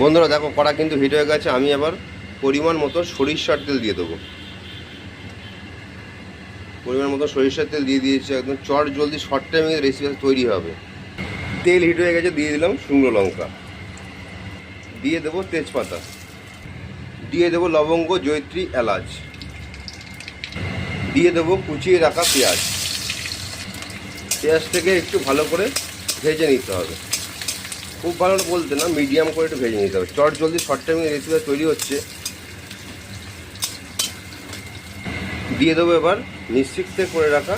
বন্ধুরা, দেখো কড়া কিন্তু হিট হয়ে গেছে, আমি আবার পরিমাণ মতো সরিষার তেল দিয়ে দেবো। পরিমাণ মতো সরিষার তেল দিয়ে দিয়েছি, একদম চট জলদি শর্ট টাইমে রেসিপি তৈরি হবে। তেল হিট হয়ে গেছে, দিয়ে দিলাম শুকনো লঙ্কা। দিয়ে দেবো তেজপাতা। দিয়ে দেবো লবঙ্গ জৈত্রী এলাচ। দিয়ে দেবো কুচিয়ে রাখা পেঁয়াজ। পেঁয়াজ থেকে একটু ভালো করে ভেজে নিতে হবে। খুব ভালো বলতে না মিডিয়াম করে একটু ভেজে নিতে হবে। চট জলদি শর্ট টাইমে রেসিপি তৈরি হচ্ছে। দিয়ে দেবো এবার নিশ্চিক্তে করে রাখা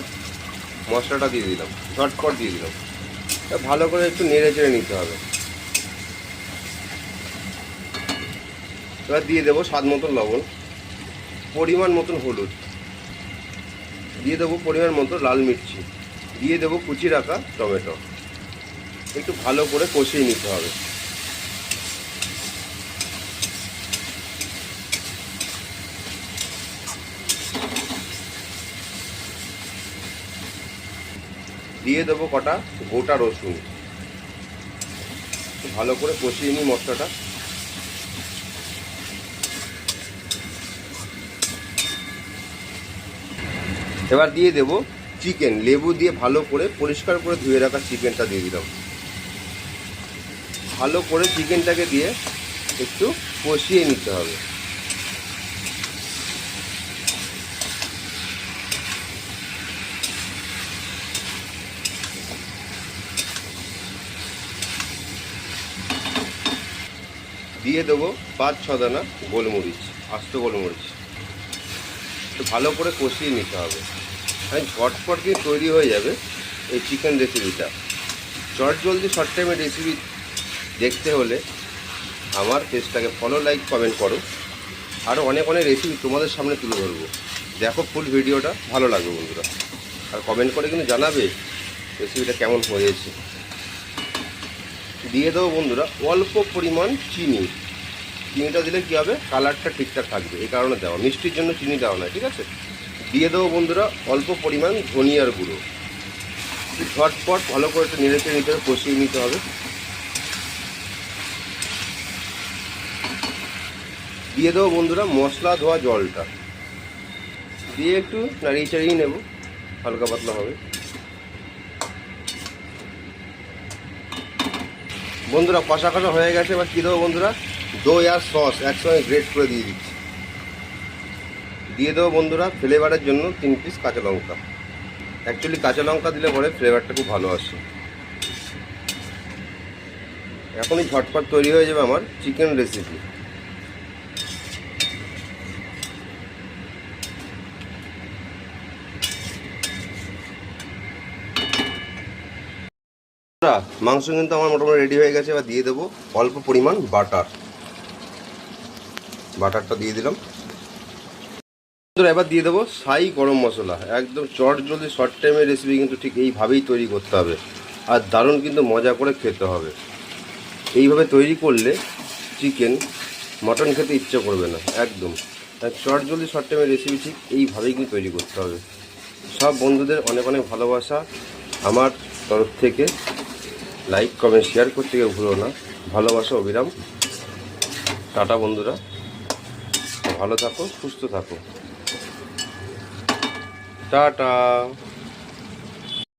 মশলাটা দিয়ে দিলাম ঝটপট দিয়ে দিলাম। ভালো করে একটু নেড়ে চেড়ে নিতে হবে। এবার দিয়ে দেবো স্বাদ মতন লবণ, পরিমাণ মতন হলুদ। দিয়ে দেবো পরিমাণ মতো লাল মির্চি। দিয়ে দেবো কুচি রাখা টমেটো। একটু ভালো করে কষিয়ে নিতে হবে। দিয়ে দেবো কটা গোটা রসুন। ভালো করে কষিয়ে নিই মশলাটা। এবার দিয়ে দেব চিকেন। লেবু দিয়ে ভালো করে পরিষ্কার করে ধুয়ে রাখা চিকেনটা দিয়ে দিলাম। ভালো করে চিকেনটাকে দিয়ে একটু কষিয়ে নিতে হবে। দিয়ে দেবো পাঁচ, ছ দানা গোলমরিচ, আস্ত গোলমরিচ। একটু ভালো করে কষিয়ে নিতে হবে। হ্যাঁ ঝটপট দিয়ে তৈরি হয়ে যাবে এই চিকেন রেসিপিটা চট জলদি শর্ট টাইমের রেসিপি দেখতে হলে আমার পেজটাকে ফলো লাইক কমেন্ট করো। আরও অনেক অনেক রেসিপি তোমাদের সামনে তুলে ধরবো। দেখো ফুল ভিডিওটা, ভালো লাগবে বন্ধুরা। আর কমেন্ট করে কিন্তু জানাবে রেসিপিটা কেমন হয়েছে। দিয়ে দেবো বন্ধুরা, অল্প পরিমাণ চিনি। চিনিটা দিলে কী হবে? কালারটা ঠিকঠাক থাকবে। এই কারণে দেওয়া। মিষ্টির জন্য চিনি দেওয়া না ঠিক আছে? দিয়ে দেবো বন্ধুরা, অল্প পরিমাণ ধনিয়ার গুঁড়ো। ঝটপট ভালো করে একটু নেড়ে নিতে হবে, কষিয়ে নিতে হবে। দিয়ে দেবো বন্ধুরা মশলা ধোয়া জলটা। দিয়ে একটু নাড়িয়ে চাড়িয়ে নেব, হালকা পাতলা হবে। বন্ধুরা কষা কষা হয়ে গেছে, এবার কী দেবো বন্ধুরা? দই আর সস একসঙ্গে গ্রেট করে দিয়ে দিচ্ছি। দিয়ে দেবো বন্ধুরা ফ্লেভারের জন্য তিন পিস কাঁচা লঙ্কা। অ্যাকচুয়ালি কাঁচা লঙ্কা দিলে পরে ফ্লেভারটা খুব ভালো আসে। এখনই ঝটপট তৈরি হয়ে যাবে আমার চিকেন রেসিপি মাংস কিন্তু আমার মোটামুটি রেডি হয়ে গেছে, এবার দিয়ে দেবো অল্প পরিমাণ বাটার। বাটারটা দিয়ে দিলাম। এবার দিয়ে দেবো সাই গরম মশলা। একদম চট জলদি শর্ট টাইমের রেসিপি কিন্তু ঠিক এইভাবেই তৈরি করতে হবে। আর দারুণ কিন্তু মজা করে খেতে হবে। এইভাবে তৈরি করলে চিকেন মটন খেতে ইচ্ছে করবে না, একদম। চট জলদি শর্ট টাইমের রেসিপি ঠিক এইভাবেই কিন্তু তৈরি করতে হবে। সব বন্ধুদের অনেক অনেক ভালোবাসা আমার তরফ থেকে। লাইক কমেন্ট শেয়ার করতে গিয়ে ভুলো না। ভালোবাসা অবিরাম টাটা বন্ধুরা। ভালো থাকো, সুস্থ থাকো। টাটা।